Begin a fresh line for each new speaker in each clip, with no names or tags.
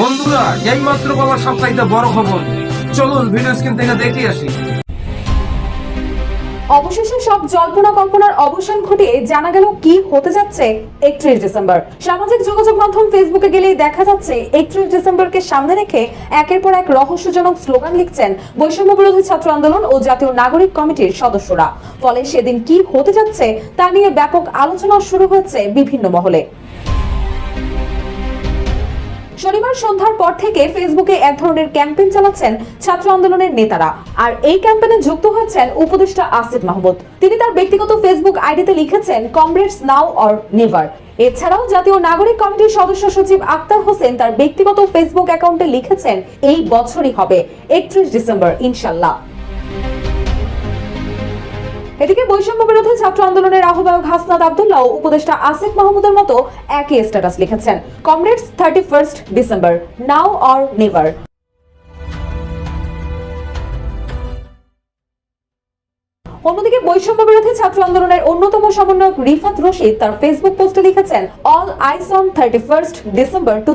বন্ধুরা, এই মাত্র পাওয়া সবচাইতে বড় খবর। চলুন ভিডিও স্ক্রিন থেকে দেখে আসি।
অবশেষে সব জল্পনা কল্পনার অবসান ঘটিয়ে জানা গেল কি হতে যাচ্ছে একত্রিশ ডিসেম্বর। সামাজিক যোগাযোগ মাধ্যম ফেসবুকে গেলেই দেখা যাচ্ছে একত্রিশ ডিসেম্বরকে সামনে রেখে একের পর এক রহস্যজনক স্লোগান লিখছেন বৈষম্য বিরোধী ছাত্র আন্দোলন ও জাতীয় নাগরিক কমিটির সদস্যরা। ফলে সেদিন কি হতে যাচ্ছে তা নিয়ে ব্যাপক আলোচনা শুরু হয়েছে বিভিন্ন মহলে। শনিবার সন্ধ্যার পর থেকে ফেসবুকে এক ধরনের ক্যাম্পেইন চালাচ্ছেন ছাত্র আন্দোলনের নেতারা। আর এই ক্যাম্পেইনে যুক্ত হয়েছেন উপদেষ্টা আসিফ মাহমুদ। তিনি তার ব্যক্তিগত ফেসবুক আইডিতে লিখেছেন কমরেডস নাও অর নেভার এছাড়াও জাতীয় নাগরিক কমিটির সদস্য সচিব আক্তার হোসেন তার ব্যক্তিগত ফেসবুক অ্যাকাউন্টে লিখেছেন, এই বছরই হবে, একত্রিশ ডিসেম্বর, ইনশাল্লাহ। এদিকে বৈষম্য বিরোধী ছাত্র আন্দোলনের আহ্বায়ক হাসনাদ আবদুল্লাহ উপদেষ্টা আসিফ মাহমুদের মতো একই স্ট্যাটাস লিখেছেন। Comrades thirty first December now or never অন্যদিকে বৈষম্য বিরোধী ছাত্র আন্দোলনের অন্যতম সমন্বয়ক রিফাত রশিদ তার ফেসবুক পোস্টে লিখেছেন all eyes on thirty first December to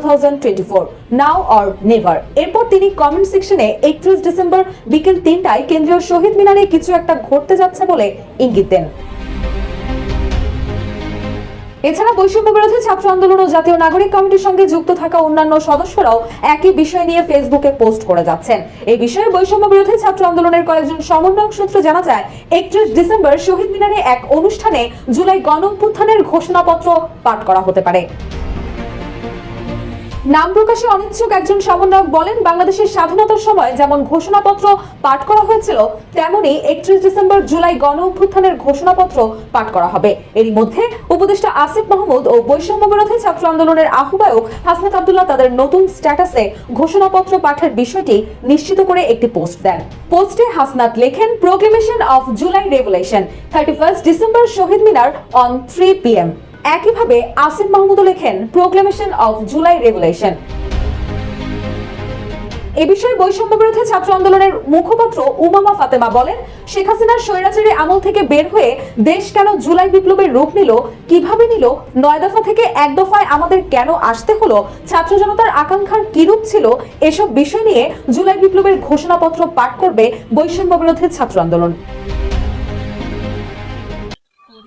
now or never এরপর তিনি কমেন্ট সেকশনে একত্রিশ ডিসেম্বর বিকেল তিনটায় কেন্দ্রীয় শহীদ মিনারে কিছু একটা ঘটতে যাচ্ছে বলে ইঙ্গিত দেন। এছাড়া বৈষম্য বিরোধী ছাত্র আন্দোলন ও জাতীয় নাগরিক কমিটির সঙ্গে যুক্ত থাকা অন্যান্য সদস্যরাও একই বিষয় নিয়ে ফেসবুকে পোস্ট করে যাচ্ছেন। এই বিষয়ে বৈষম্য বিরোধী ছাত্র আন্দোলনের কয়েকজন সমন্বয়ক সূত্র জানা যায়, একত্রিশ ডিসেম্বর শহীদ মিনারে এক অনুষ্ঠানে জুলাই গণ ঘোষণাপত্র পাঠ করা হতে পারে। নাম প্রকাশে অনিচ্ছুক একজন সমন্বয়ক বলেন, বাংলাদেশের স্বাধীনতার সময় যেমন ঘোষণাপত্র পাঠ করা হয়েছিল তেমনি একত্রিশ ডিসেম্বর জুলাই গণ অভ্যুত্থানের ঘোষণাপত্র পাঠ করা হবে। এরই মধ্যে উপদেষ্টা আসিফ মাহমুদ ও বৈষম্য বিরোধী ছাত্র আন্দোলনের আহ্বায়ক হাসনাত আব্দুল্লাহ তাদের নতুন স্ট্যাটাসে ঘোষণাপত্র পাঠের বিষয়টি নিশ্চিত করে একটি পোস্ট দেন। পোস্টে হাসনাত লেখেন proclamation of July revolution thirty first December Shaheed Minar on three P M একইভাবে আসিফ মাহমুদও লেখেন প্রোক্লেমেশন অফ জুলাই রেগুলেশন এ বিষয়ে বৈষম্য বিরোধী ছাত্র আন্দোলনের মুখপাত্র উমামা ফাতেমা বলেন, শেখ হাসিনার স্বৈরাচারী আমল থেকে বের হয়ে দেশ কেন জুলাই বিপ্লবের রূপ নিল, কীভাবে নিল, নয় দফা থেকে এক দফায় আমাদের কেন আসতে হলো, ছাত্র জনতার আকাঙ্ক্ষার কিরূপ ছিল, এসব বিষয় নিয়ে জুলাই বিপ্লবের ঘোষণাপত্র পাঠ করবে বৈষম্য বিরোধী ছাত্র আন্দোলন।